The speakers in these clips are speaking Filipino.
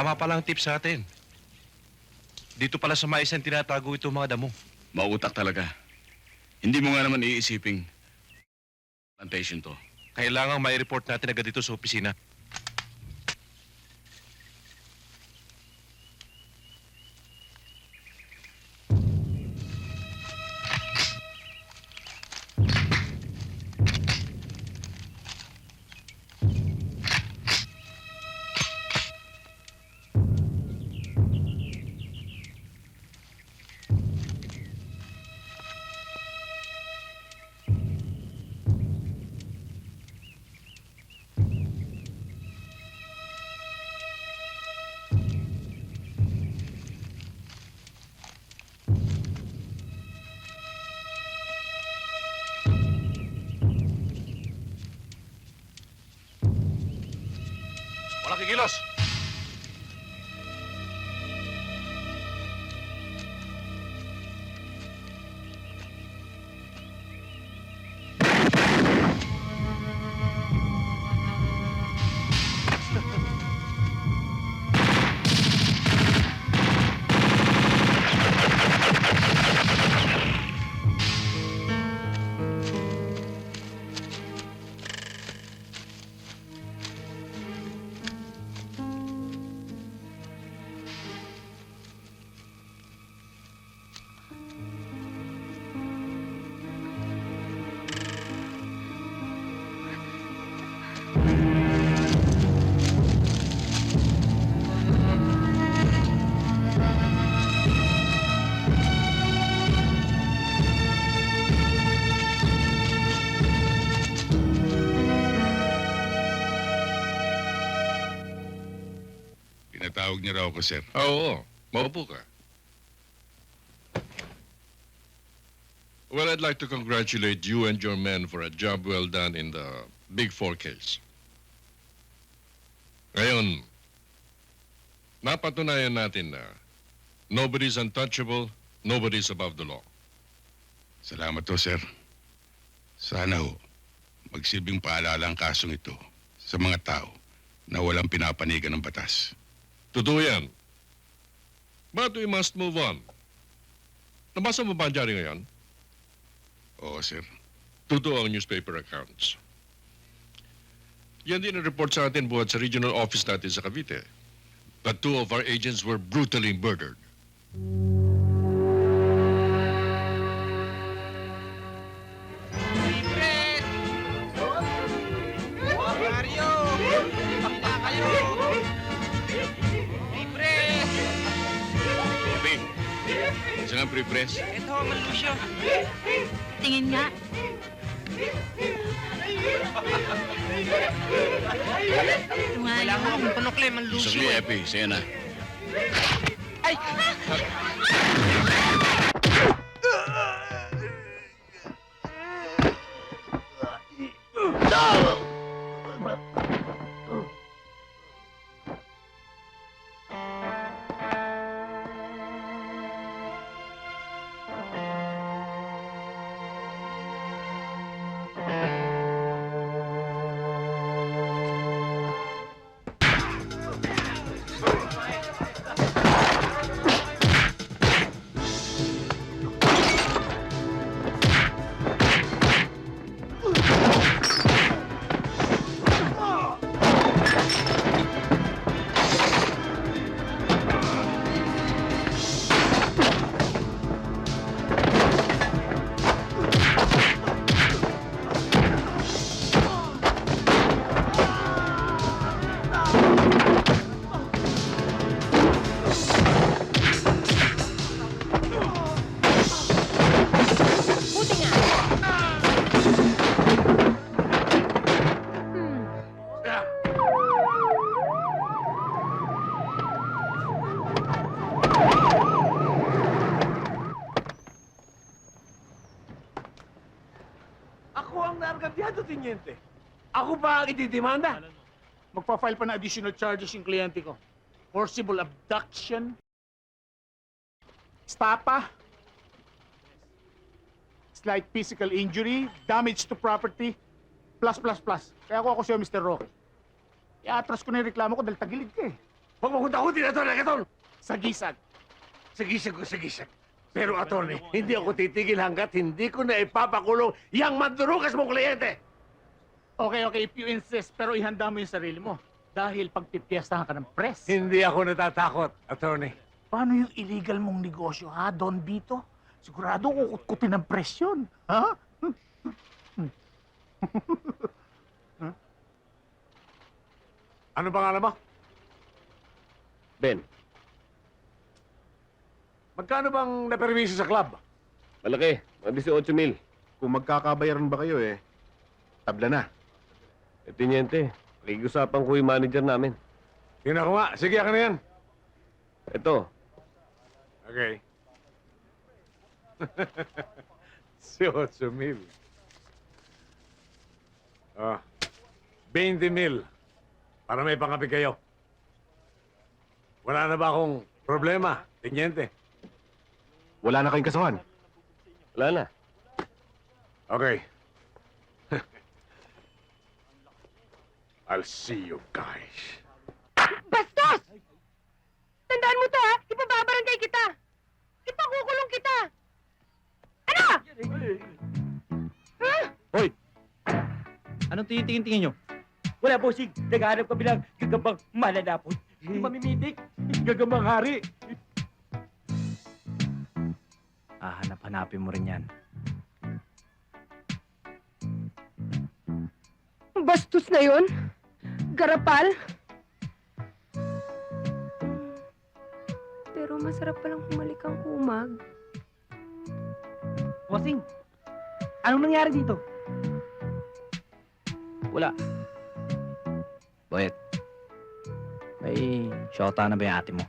Tama pala ang tip sa atin. Dito pala sa maisan tinatago itong mga damo. Mautak talaga. Hindi mo nga naman iisiping plantation to. Kailangan may report natin agad dito sa opisina. Walang Pinatawag niya raw ako, sir. Oo, maupo ka. Well, I'd like to congratulate you and your men for a job well done in the Big Four case. Ngayon, napatunayan natin na nobody's untouchable, nobody's above the law. Salamat to, sir. Sana ho, magsilbing paalala ang kasong ito sa mga tao na walang pinapanigan ng batas. Totoo yan. But we must move on. Nabasa mo ba ang dyaryo ngayon? Oo, sir. Totoo ang newspaper accounts. Yan din ang report sa atin buhat sa regional office natin sa Cavite. That two of our agents were brutally murdered. Libres! Nga pre-press. Ito, Malusyo. Tingin nga. Ito nga Wala yun. mo akong panukle, Isang Malusyo. ni Epi, sa'yo na. Ay! Ako Tiniente. Ako pa ang itidemanda. magpa-file pa ng additional charges yung kliyente ko. Forcible abduction, stapa, slight physical injury, damage to property, plus, plus, plus. Kaya ako ako siya, Mr. Roque. I-atras ko na yung reklamo ko dahil tagilid ka eh. Huwag mo takutin, Atty. Agaton! Sagisag. Sagisag ko, sagisag. Pero, Atty., hindi ako titigil hanggat hindi ko na ipapakulong yang mandurugas mong kliyente! Okay, okay, if you insist, pero ihanda mo yung sarili mo. Dahil pagpipiestahan ka ng press. Hindi ako natatakot, Atty. Paano yung illegal mong negosyo, ha, Don Vito? Sigurado kukutkutin ng press yun, ha? Ano pangalan mo? Ben, Magkano bang napermiso sa club? malaki. Mga 18 mil. Kung magkakabayaran ba kayo eh, tabla na. E, Tiniente, nakikiusapan ko yung manager namin. Tingnan ko nga. Sige, akin na yan. Ito, Okay. 18 mil. Ah, 20 mil. Para may pangapi kayo. Wala na ba akong problema, Tiniente? Wala na kayong kasuhan. wala na. Okay. I'll see you guys. Bastos! Tandaan mo to ha! Ipababarangay kita! Ipakukulong kita! Ano? Ha? Anong tinitingin-tingin nyo? Wala, bossing. Naghahanap kami lang gagambang malalapot. Hindi mamimitik. Gagambang hari. Ah, hanap-hanapin mo rin yan. Bastos na yon? Garapal? Pero masarap palang humalik ang kumag. Bossing, anong nangyari dito? Wala. Boyet, may shota na ba yung ate mo?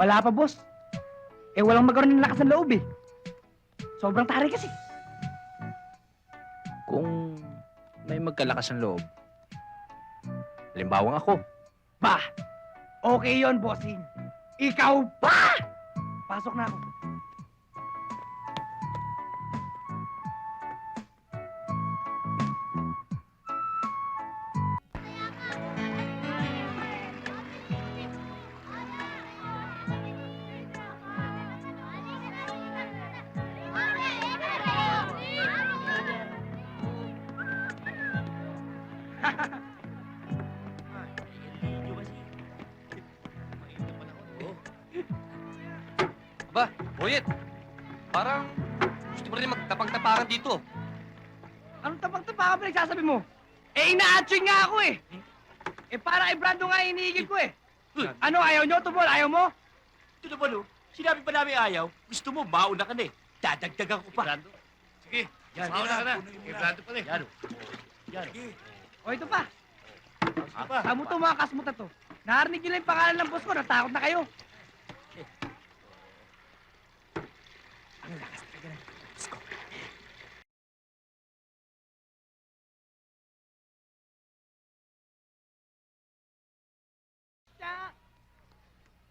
Wala pa, boss. Eh, walang magkaroon ng lakas ng loob eh. Sobrang taray kasi. Kung may magkalakas ng loob, halimbawang ako. Ba! Okay yon bossing. Ikaw pa! Pasok na ako. Ba, Boyet, parang gusto mo rin magtapang-tapakan dito. Anong tapang-tapakan pa nagsasabi mo? Eh, ina-atching nga ako eh. Eh, para kay Brando nga iniigil ko eh. Ano, ayaw nyo? Tubol, ayaw mo? Ito naman, oh. Sinabi pa namin ayaw. Gusto mo, mauna ka na eh. Dadagdagan ko pa. Brando? Sige. Yan, mauna ka na. Eh, Brando pa na Yan. Yan. O, ito pa. Kamu to mga kasmuta to. Narinig lang yung pangalan ng boss ko, natakot na kayo.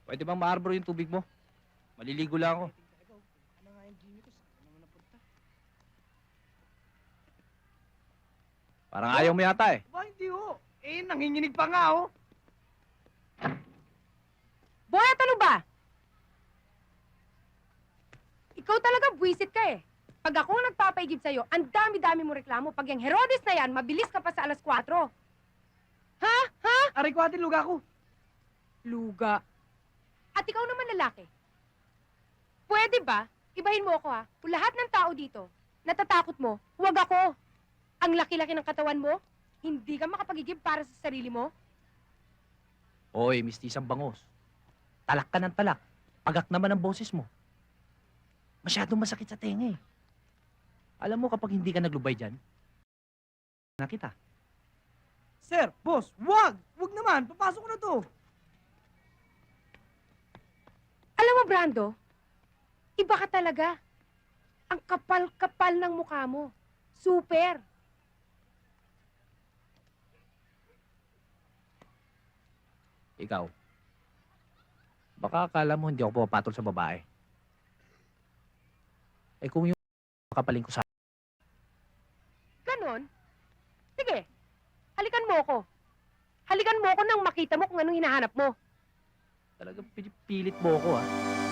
Pwede bang maarbor yung tubig mo? Maliligo lang ako. Parang ayaw mo yata eh. Ba, hindi ho. Eh, nanginginig pa nga oh. Boyat, ano ba? Ikaw talaga buwisit ka eh. Pag ako ang nagpapaigib sa'yo, ang dami-dami mo reklamo. Pag yung Herodes na yan, mabilis ka pa sa alas 4. Ha? Ha? Aray ko atin luga ko. Luga. At ikaw naman lalaki. Pwede ba? Ibahin mo ako ha. Kung lahat ng tao dito, natatakot mo, huwag ako. Ang laki-laki ng katawan mo, hindi ka makapagigib para sa sarili mo. Hoy, mistisang bangos. Talak ka ng talak. Pagak naman ang boses mo. Masyadong masakit sa tenga eh. Alam mo kapag hindi ka naglubay dyan, nakita. Sir, boss, wag! Wag naman, papasok ko na to. Alam mo, Brando, iba ka talaga. Ang kapal-kapal ng mukha mo. Super. Ikaw, baka akala mo hindi ako pumapatol sa babae. Eh kung yung kapaling ko sa... Ganon? Sige, halikan mo ako. Halikan mo ko nang makita mo kung anong hinahanap mo. Talagang pinipilit mo ako, ah.